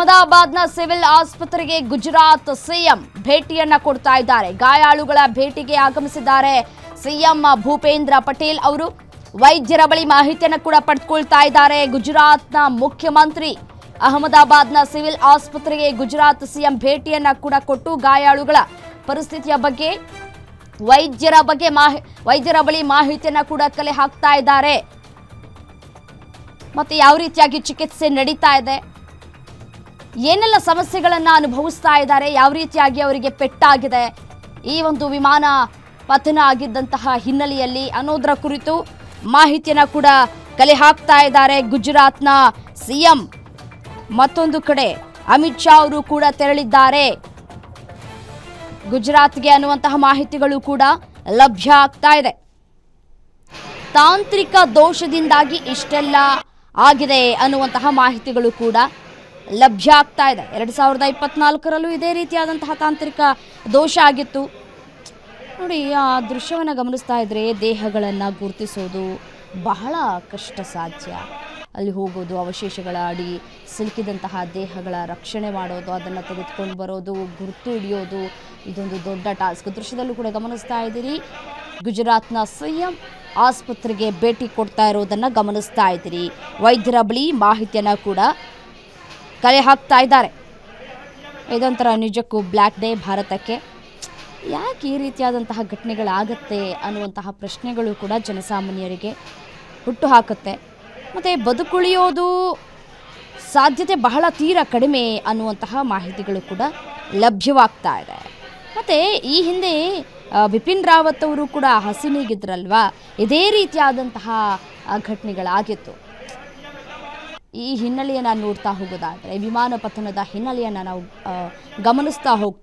ಅಹಮದಾಬಾದ್ನ civil ಆಸ್ಪತ್ರೆಗೆ Gujarat CM ಭೇಟಿಯನ್ನ ಕೊಡ್ತಾ ಇದ್ದಾರೆ. ಗಾಯಾಳುಗಳ ಭೇಟಿಗೆ ಆಗಮಿಸಿದ್ದಾರೆ ಸಿಎಂ ಭೂಪೇಂದ್ರ ಪಟೇಲ್ ಅವರು. ವೈದ್ಯರ ಬಳಿ ಮಾಹಿತಿಯನ್ನು ಕೂಡ ಪಡೆದುಕೊಳ್ತಾ ಇದ್ದಾರೆ ಗುಜರಾತ್ನ ಮುಖ್ಯಮಂತ್ರಿ. ಅಹಮದಾಬಾದ್ನ ಸಿವಿಲ್ ಆಸ್ಪತ್ರೆಗೆ ಗುಜರಾತ್ ಸಿಎಂ ಭೇಟಿಯನ್ನ ಕೂಡ ಕೊಟ್ಟು ಗಾಯಾಳುಗಳ ಪರಿಸ್ಥಿತಿಯ ಬಗ್ಗೆ ವೈದ್ಯರ ಬಗ್ಗೆ ಮಾಹಿ, ವೈದ್ಯರ ಬಳಿ ಮಾಹಿತಿಯನ್ನ ಕೂಡ ಕಲೆ ಹಾಕ್ತಾ ಇದ್ದಾರೆ. ಮತ್ತೆ ಯಾವ ರೀತಿಯಾಗಿ ಚಿಕಿತ್ಸೆ ನಡೀತಾ ಇದೆ? ಏನೆಲ್ಲ ಸಮಸ್ಯೆಗಳನ್ನು ಅನುಭವಿಸ್ತಾ ಇದ್ದಾರೆ, ಯಾವ ರೀತಿಯಾಗಿ ಅವರಿಗೆ ಪೆಟ್ಟಾಗಿದೆ, ಈ ಒಂದು ವಿಮಾನ ಪತನ ಆಗಿದ್ದಂತಹ ಹಿನ್ನೆಲೆಯಲ್ಲಿ ಅನ್ನೋದರ ಕುರಿತು ಮಾಹಿತಿಯನ್ನ ಕೂಡ ಕಲೆ ಹಾಕ್ತಾ ಇದ್ದಾರೆ ಗುಜರಾತ್ನ ಸಿಎಂ. ಮತ್ತೊಂದು ಕಡೆ ಅಮಿತ್ ಶಾ ಅವರು ಕೂಡ ತೆರಳಿದ್ದಾರೆ. ಗುಜರಾತ್ಗೆ ಅನ್ನುವಂತಹ ಮಾಹಿತಿಗಳು ಕೂಡ ಲಭ್ಯ ಆಗ್ತಾ ಇದೆ. ತಾಂತ್ರಿಕ ದೋಷದಿಂದಾಗಿ ಇಷ್ಟೆಲ್ಲ ಆಗಿದೆ ಅನ್ನುವಂತಹ ಮಾಹಿತಿಗಳು ಕೂಡ ಲಭ್ಯ ಆಗ್ತಾ ಇದೆ. ಎರಡು ಸಾವಿರದ ಇಪ್ಪತ್ನಾಲ್ಕರಲ್ಲೂ ಇದೇ ರೀತಿಯಾದಂತಹ ತಾಂತ್ರಿಕ ದೋಷ ಆಗಿತ್ತು. ನೋಡಿ, ಆ ದೃಶ್ಯವನ್ನು ಗಮನಿಸ್ತಾ ಇದ್ರೆ ದೇಹಗಳನ್ನು ಗುರುತಿಸೋದು ಬಹಳ ಕಷ್ಟ ಸಾಧ್ಯ. ಅಲ್ಲಿ ಹೋಗೋದು, ಅವಶೇಷಗಳ ಅಡಿ, ಸಿಲುಕಿದಂತಹ ದೇಹಗಳ ರಕ್ಷಣೆ ಮಾಡೋದು, ಅದನ್ನು ತೆಗೆದುಕೊಂಡು ಬರೋದು, ಗುರುತು ಹಿಡಿಯೋದು, ಇದೊಂದು ದೊಡ್ಡ ಟಾಸ್ಕ್. ದೃಶ್ಯದಲ್ಲೂ ಕೂಡ ಗಮನಿಸ್ತಾ ಇದ್ದೀರಿ. ಗುಜರಾತ್ನ ಸ್ವಯಂ ಆಸ್ಪತ್ರೆಗೆ ಭೇಟಿ ಕೊಡ್ತಾ ಇರೋದನ್ನು ಗಮನಿಸ್ತಾ ಇದ್ದೀರಿ. ವೈದ್ಯರ ಬಳಿ ಮಾಹಿತಿಯನ್ನು ಕೂಡ ಕಲೆ ಹಾಕ್ತಾ ಇದ್ದಾರೆ. ಇದೊಂಥರ ನಿಜಕ್ಕೂ ಬ್ಲ್ಯಾಕ್ ಡೇ ಭಾರತಕ್ಕೆ. ಯಾಕೆ ಈ ರೀತಿಯಾದಂತಹ ಘಟನೆಗಳಾಗತ್ತೆ ಅನ್ನುವಂತಹ ಪ್ರಶ್ನೆಗಳು ಕೂಡ ಜನಸಾಮಾನ್ಯರಿಗೆ ಹುಟ್ಟು ಹಾಕುತ್ತೆ ಮತ್ತು ಬದುಕುಳಿಯೋದು ಸಾಧ್ಯತೆ ಬಹಳ ತೀರ ಕಡಿಮೆ ಅನ್ನುವಂತಹ ಮಾಹಿತಿಗಳು ಕೂಡ ಲಭ್ಯವಾಗ್ತಾ ಇದೆ. ಮತ್ತು ಈ ಹಿಂದೆ ಬಿಪಿನ್ ರಾವತ್ ಅವರು ಕೂಡ ಹಸಿನೀಗಿದ್ರಲ್ವಾ ಇದೇ ರೀತಿಯಾದಂತಹ ಘಟನೆಗಳಾಗಿತ್ತು. ಈ ಹಿನ್ನೆಲೆಯನ್ನು ನೋಡ್ತಾ ಹೋಗೋದಾದರೆ ವಿಮಾನ ಪತನದ ಹಿನ್ನೆಲೆಯನ್ನು ನಾವು ಗಮನಿಸ್ತಾ ಹೋಗ್ತಾ